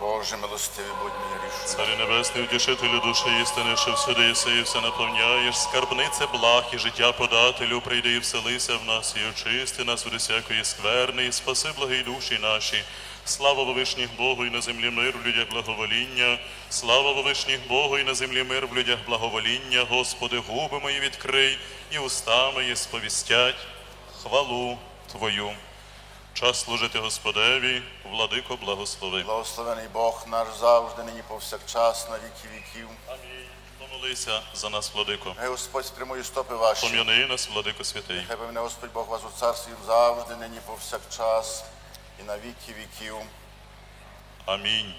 Боже милостивий, будь мій грішний. Царю небесний, утішителю душі істини, що всюди єси і все наповняєш, скарбнице благ і життя подателю, прийди і вселися в нас і очисти нас від усякої скверни, і спаси благі душі наші. Слава вовишніх Богу і на землі мир в людях благовоління. Слава вовишніх Богу і на землі мир в людях благовоління. Господи, губи мої відкрий, і уста мої сповістять хвалу Твою. Час служити Господеві, владико благослови. Благословений Бог наш завжди, нині повсякчас, на віки віків. Амінь. Помолися за нас, владико. Хай Господь спрямує стопи ваші. Пом'яни нас, владико святий. Хай мене Господь Бог вас у царстві завжди, нині повсякчас і на віки віків. Амінь.